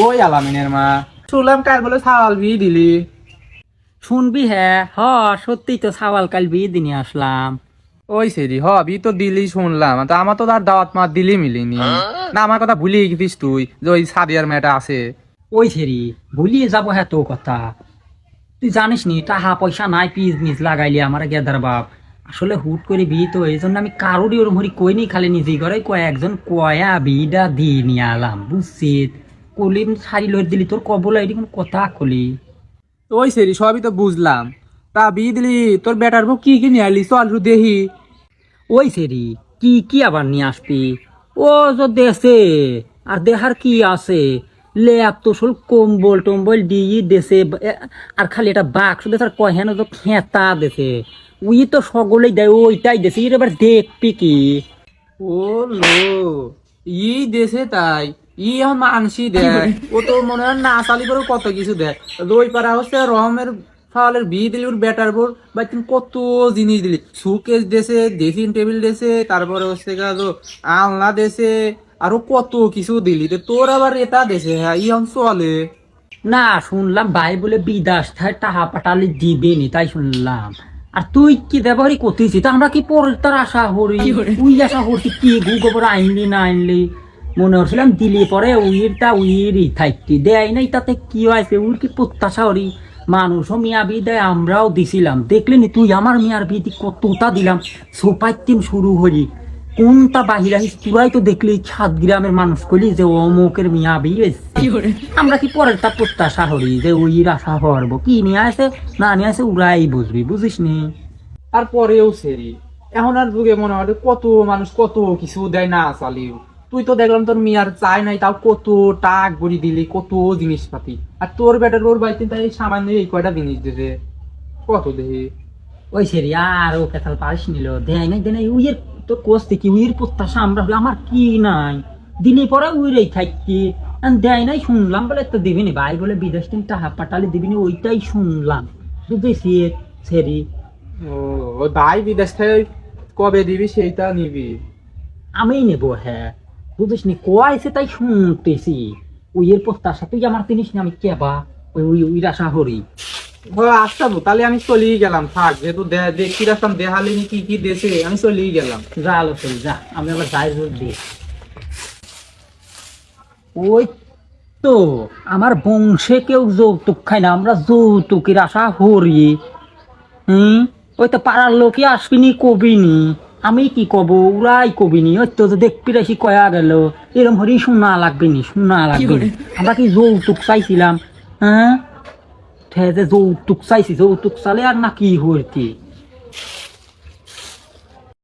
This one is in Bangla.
ওই আলামিনের মা। শুনলাম কাল বলে বিয়ে দিলি। শুনবি হ্যাঁ হ সত্যি তো সাওয়াল কাল বিয়ে দিনে আসলাম। ওই সেরি হ বি তো দিলি শুনলাম। তো আমার তো তার দাওয়াত মা দিলি মিলিনি। না আমার কথা ভুলি গেছিস তুই যে ওই সাদিয়ার মেয়েটা আছে। ওই সেরি ভুলিয়ে যাব হ্যাঁ তো কথা। তুই জানিস নি টাকা পয়সা নাই পিস মিস লাগাইলি আমার গেদার বাপ। আসলে হুট করে বিয়ে তো এই জন্য আমি কারোরই ওরম হরি কইনি খালি নিজেই করে কয়েকজন কয়া বিয়েটা দিয়ে নিয়ে আলাম বুঝছি কলিম শাড়ি লই দিলি তোর কবল এটি কোন কথা কলি? ওই সেরি সবই তো বুঝলাম। তা বিয়ে দিলি তোর বেটার বউ কি কি নিয়ে আলি চল রু দেহি ওই সেরি কি কি আবার নিয়ে আসবি? ও তো দেশে আর দেহার কি আছে? ল্যাপ তো সল কম্বল টম্বল দিয়ে দেশে আর খালি এটা বাক্স দেশে আর কহেন তো খেতা দেশে। উই তো সকলেই দেয় ওইটাই দেশে। এবার দেখবি কি? ও লো ই দেশে তাই। ই মানসি দেয় ও তো মনে হয় না চালি করে কত কিছু পাড়া হচ্ছে রহমের ফাওয়ালের বিয়ে দিলি ওর বেটার বোর। বা তুমি কত জিনিস দিলি। সুকেস দেশে ড্রেসিং টেবিল দেশে তারপরে হচ্ছে আলনা দেশে আরও কত কিছু দিলি তো তোর আবার এটা দেশে হ্যাঁ ই এখন চলে। না শুনলাম ভাই বলে বিদাস থায় টাহা পাটালি দিবে নি তাই শুনলাম। আর তুই কি দেবারি করতেছি তা আমরা কি পরের তার আশা করি? উই আশা করছি কি? গু গোবর আইনলি না আইনলি? মনে হচ্ছিলাম দিলে পরে উইরটা উইরই থাকতি দেয় নাই তাতে কি হয়েছে? উইর কি প্রত্যাশা হরি? মানুষও মিয়া বি দেয় আমরাও দিছিলাম। দেখলি নি তুই আমার মিয়ার বিয়ে কতটা দিলাম। সোপাই তিন শুরু হরি কোনটা বাহির আহিস তুরাই তো দেখলি সাত গ্রামের মানুষ কইলি যে অমুকের মিয়া বিয়ে আমরা কি পরের তা প্রত্যাশা করি যে ওই আশা করব? কি নিয়ে আসে? না নিয়ে আসে উড়াই বুঝবি বুঝিস নি আর পরেও সেরি। এখন আর যুগে মনে হয় কত মানুষ কত কিছু দেয় না চালিও। তুই তো দেখলাম তোর মিয়ার চাই নাই তাও কত টাক ভরি দিলি কত জিনিসপাতি। আর তোর বেটার ওর বাড়িতে তাই সামান্য এই কয়টা জিনিস দিতে কত দেহি ওই সেরি আর ও কেতাল পারিস নিল। দেয় নাই দেয় নাই উইয়ের তোর কোচ থেকে উইয়ের প্রত্যাশা আমরা হলো আমার কি নাই? দিনে পরে উইরেই থাকি দেয় নাই শুনলাম বলে তো দিবিনি ভাই বলে বিদেশ থেকে টাকা পাঠালে দিবিনি ওইটাই শুনলাম। বুঝেছি সেরি। ও ওই ভাই বিদেশ থেকে কবে দিবি সেইটা নিবি। আমি নেব হ্যাঁ। বুঝিস নি কোয়াইছে তাই শুনতেছি। ওই উইয়ের প্রত্যাশা তুই আমার জিনিস না আমি কেবা ওই ওই উইর আশা হরি। আচ্ছা তাহলে আমি চলেই গেলাম থাক যেহেতু দে- দেখতে রাখতাম দেহালিনি কি কি দেশে আমি চলেই গেলাম। যা আলো চল যা আমি আবার যাই জোর ওই তো আমার বংশে কেউ যৌতুক খায় না আমরা যৌতুকের আশা হরি। হুম? ওই তো পাড়ার লোকে আসবিনি কবিনি আমি কি কব? উড়াই কবিনি ওই তো দেখবি রাশি কয়া গেল। এরম হরি শোনা লাগবে নি শোনা লাগবে আমরা কি যৌতুক চাইছিলাম হ্যাঁ? যৌতুক চাইছি যৌতুক চালে আর না কি হইতি?